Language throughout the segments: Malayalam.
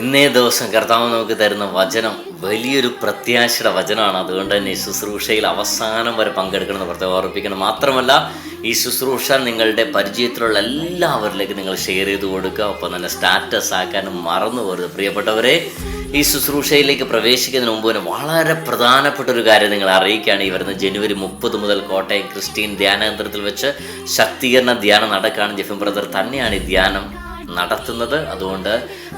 ഇന്നേ ദിവസം കർത്താവ് നമുക്ക് തരുന്ന വചനം വലിയൊരു പ്രത്യാശയുടെ വചനമാണ്. അതുകൊണ്ട് തന്നെ ഈ ശുശ്രൂഷയിൽ അവസാനം വരെ പങ്കെടുക്കണമെന്ന് പ്രത്യേകം ഓർപ്പിക്കണം മാത്രമല്ല ഈ ശുശ്രൂഷ നിങ്ങളുടെ പരിചയത്തിലുള്ള എല്ലാവരിലേക്കും നിങ്ങൾ ഷെയർ ചെയ്ത് കൊടുക്കുക. ഒപ്പം തന്നെ സ്റ്റാറ്റസ് ആക്കാനും മറന്നു പോകരുത്. പ്രിയപ്പെട്ടവരെ ഈ ശുശ്രൂഷയിലേക്ക് പ്രവേശിക്കുന്നതിന് മുമ്പ് തന്നെ വളരെ പ്രധാനപ്പെട്ട ഒരു കാര്യം നിങ്ങൾ അറിയിക്കുകയാണ്. ഈ വരുന്ന ജനുവരി മുപ്പത് മുതൽ കോട്ടയം ക്രിസ്ത്യൻ ധ്യാനകേന്ദ്രത്തിൽ വെച്ച് ശക്തീകരണ ധ്യാനം നടക്കുകയാണ്. ജെഫിൻ ബ്രദർ തന്നെയാണ് ഈ ധ്യാനം നടത്തുന്നത്. അതുകൊണ്ട്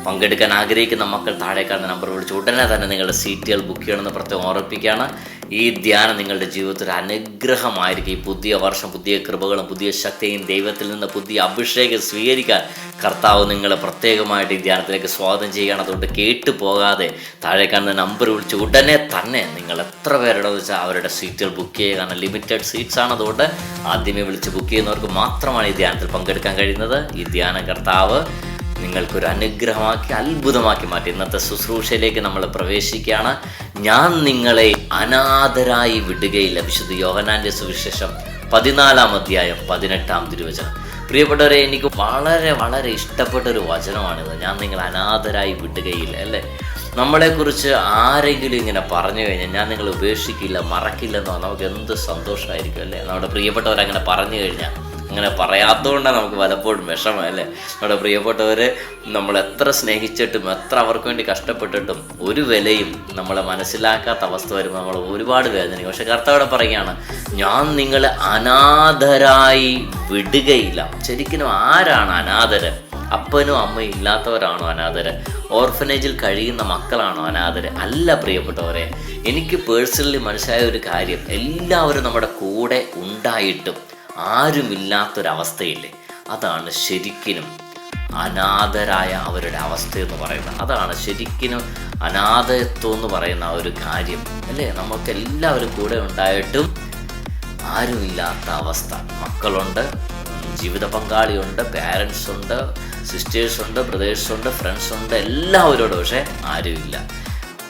പങ്കെടുക്കാൻ ആഗ്രഹിക്കുന്ന മക്കൾ താഴെ കാണുന്ന നമ്പർ വിളിച്ച് ഉടനെ തന്നെ നിങ്ങളുടെ സീറ്റുകൾ ബുക്ക് ചെയ്യണമെന്ന് പ്രത്യേകം ഓർപ്പിക്കുകയാണ് ഈ ധ്യാനം നിങ്ങളുടെ ജീവിതത്തിൽ അനുഗ്രഹമായിരിക്കും. ഈ പുതിയ വർഷം പുതിയ കൃപകളും പുതിയ ശക്തിയും ദൈവത്തിൽ നിന്ന് പുതിയ അഭിഷേകം സ്വീകരിക്കാൻ കർത്താവ് നിങ്ങളെ പ്രത്യേകമായിട്ട് ഈ ധ്യാനത്തിലേക്ക് സ്വാഗതം ചെയ്യുകയാണ്. അതുകൊണ്ട് കേട്ടു പോകാതെ താഴെ കാണുന്ന നമ്പർ വിളിച്ച് ഉടനെ തന്നെ നിങ്ങൾ എത്ര പേരുടെ വെച്ചാൽ അവരുടെ സീറ്റുകൾ ബുക്ക് ചെയ്യുക കാരണം ലിമിറ്റഡ് സീറ്റ്സ് ആണ്. അതുകൊണ്ട് ആദ്യമേ വിളിച്ച് ബുക്ക് ചെയ്യുന്നവർക്ക് മാത്രമാണ് ഈ ധ്യാനത്തിൽ പങ്കെടുക്കാൻ കഴിയുന്നത്. ഈ ധ്യാന കർത്താവ് നിങ്ങൾക്കൊരു അനുഗ്രഹമാക്കി അത്ഭുതമാക്കി മാറ്റി. ഇന്നത്തെ ശുശ്രൂഷയിലേക്ക് നമ്മൾ പ്രവേശിക്കുകയാണ്. ഞാൻ നിങ്ങളെ അനാഥരായി വിടുകയില്ല. വിശുദ്ധ യോഹനാന്റെ സുവിശേഷം പതിനാലാം അധ്യായം പതിനെട്ടാം തിരുവചനം. പ്രിയപ്പെട്ടവരെ എനിക്ക് വളരെ വളരെ ഇഷ്ടപ്പെട്ട ഒരു വചനമാണിത്. ഞാൻ നിങ്ങൾ അനാഥരായി വിടുകയില്ല അല്ലേ? നമ്മളെക്കുറിച്ച് ആരെങ്കിലും ഇങ്ങനെ പറഞ്ഞു കഴിഞ്ഞാൽ ഞാൻ നിങ്ങൾ ഉപേക്ഷിക്കില്ല മറക്കില്ലെന്നോ നമുക്ക് എന്ത് സന്തോഷമായിരിക്കും അല്ലേ? നമ്മുടെ പ്രിയപ്പെട്ടവരങ്ങനെ പറഞ്ഞു കഴിഞ്ഞാൽ അങ്ങനെ പറയാത്തതുകൊണ്ടാണ് നമുക്ക് പലപ്പോഴും വിഷമം അല്ലേ? നമ്മുടെ പ്രിയപ്പെട്ടവർ നമ്മൾ എത്ര സ്നേഹിച്ചിട്ടും എത്ര അവർക്ക് വേണ്ടി കഷ്ടപ്പെട്ടിട്ടും ഒരു വിലയും നമ്മളെ മനസ്സിലാക്കാത്ത അവസ്ഥ വരുമ്പോൾ നമ്മൾ ഒരുപാട് വേദന പക്ഷെ കർത്താവിടെ പറയുകയാണ് ഞാൻ നിങ്ങളെ അനാഥരായി വിടുകയില്ല. ശരിക്കും ആരാണ് അനാഥര്? അപ്പനും അമ്മയും ഇല്ലാത്തവരാണോ അനാഥര്? ഓർഫനേജിൽ കഴിയുന്ന മക്കളാണോ അനാഥര്? അല്ല പ്രിയപ്പെട്ടവരെ എനിക്ക് പേഴ്സണലി മനസ്സിലായ ഒരു കാര്യം എല്ലാവരും നമ്മുടെ കൂടെ ഉണ്ടായിട്ടും ആരുമില്ലാത്തൊരവസ്ഥയില്ലേ? അതാണ് ശരിക്കിനും അനാഥരായ അവരുടെ അവസ്ഥ എന്ന് പറയുന്നത്. അതാണ് ശരിക്കിനും അനാഥത്വം എന്ന് പറയുന്ന ഒരു കാര്യം അല്ലേ? നമുക്ക് എല്ലാവരും കൂടെ ഉണ്ടായിട്ടും ആരുമില്ലാത്ത അവസ്ഥ. മക്കളുണ്ട് ജീവിത പങ്കാളിയുണ്ട് പാരൻസ് ഉണ്ട് സിസ്റ്റേഴ്സ് ഉണ്ട് ബ്രദേഴ്സ് ഉണ്ട് ഫ്രണ്ട്സ് ഉണ്ട് എല്ലാവരോടും പക്ഷേ ആരുമില്ല.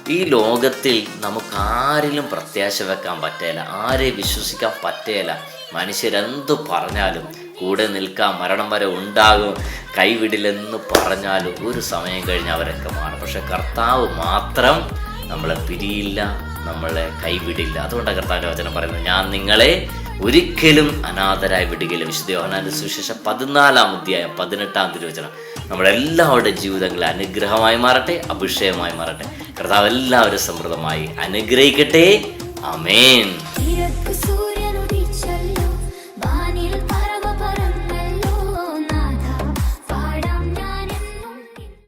ഈ ലോകത്തിൽ നമുക്ക് ആരിലും പ്രത്യാശ വെക്കാൻ പറ്റേല ആരെ വിശ്വസിക്കാൻ പറ്റേല. മനുഷ്യരെന്ത് പറഞ്ഞാലും കൂടെ നിൽക്കാൻ മരണം വരെ ഉണ്ടാകും. കൈവിടില്ലെന്ന് പറഞ്ഞാലും ഒരു സമയം കഴിഞ്ഞ് അവരൊക്കെ മാറും. പക്ഷെ കർത്താവ് മാത്രം നമ്മളെ പിരിയില്ല നമ്മളെ കൈവിടില്ല. അതുകൊണ്ടാണ് കർത്താവിന്റെ വചനം പറയുന്നത് ഞാൻ നിങ്ങളെ ഒരിക്കലും അനാഥരായി വിടുകയില്ല. വിശുദ്ധ യോഹനാന്റെ സുവിശേഷം പതിനാലാം അധ്യായം പതിനെട്ടാം തിരുവചനം. നമ്മുടെ എല്ലാവരുടെ ജീവിതങ്ങളെ അനുഗ്രഹമായി മാറട്ടെ അഭിഷേകമായി മാറട്ടെ. കർത്താവ് എല്ലാവരും സമൃദ്ധമായി അനുഗ്രഹിക്കട്ടെ. അമേൻ